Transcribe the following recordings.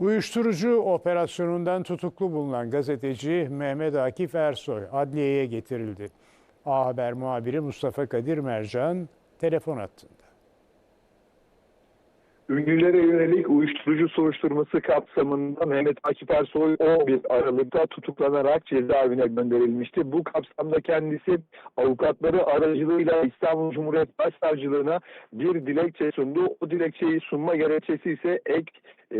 Uyuşturucu operasyonundan tutuklu bulunan gazeteci Mehmet Akif Ersoy adliyeye getirildi. A Haber muhabiri Mustafa Kadir Mercan telefon attığında. Ünlülere yönelik uyuşturucu soruşturması kapsamında Mehmet Akif Ersoy 11 Aralık'ta tutuklanarak cezaevine gönderilmişti. Bu kapsamda kendisi avukatları aracılığıyla İstanbul Cumhuriyet Başsavcılığına bir dilekçe sundu. O dilekçeyi sunma gerekçesi ise ek e,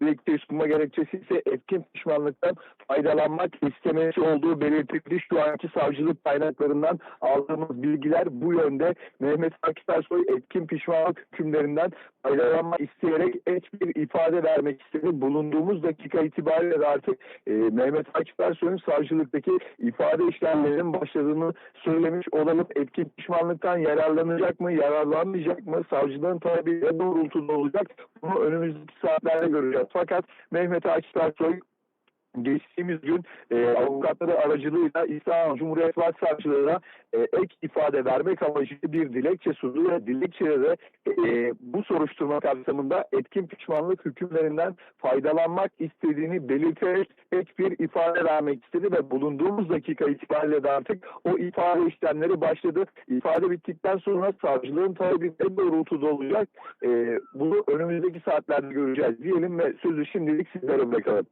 dilekçeyi sunma gerekçesi ise etkin pişmanlıktan faydalanmak istemesi olduğu belirtildi. Şu anki savcılık kaynaklarından aldığımız bilgiler bu yönde. Mehmet Akif Ersoy etkin pişmanlık hükümlerinden faydalanmak isteyerek ek bir ifade vermek istedi. Bulunduğumuz dakika itibariyle de artık e, Mehmet Akif Ersoy'un savcılıktaki ifade işlemlerinin başladığını söylemiş olalım. Etkin pişmanlıktan yararlanacak mı, yararlanmayacak mı? Savcılığın talebi ne doğrultuda olacak? Bunu önümüzdeki saatlerde göreceğiz. Fakat Mehmet Akif Ersoy geçtiğimiz gün e, avukatları aracılığıyla İstanbul Cumhuriyet Başsavcılığına e, ek ifade vermek amacıyla bir dilekçe sundu ve dilekçede de e, bu soruşturma kapsamında etkin pişmanlık hükümlerinden faydalanmak istediğini belirterek ek bir ifade vermek istedi ve bulunduğumuz dakika itibariyle de artık o ifade işlemleri başladı. İfade bittikten sonra savcılığın talebi ne doğrultuda olacak? E, bunu önümüzdeki saatlerde göreceğiz diyelim ve sözü şimdilik sizlere bırakalım.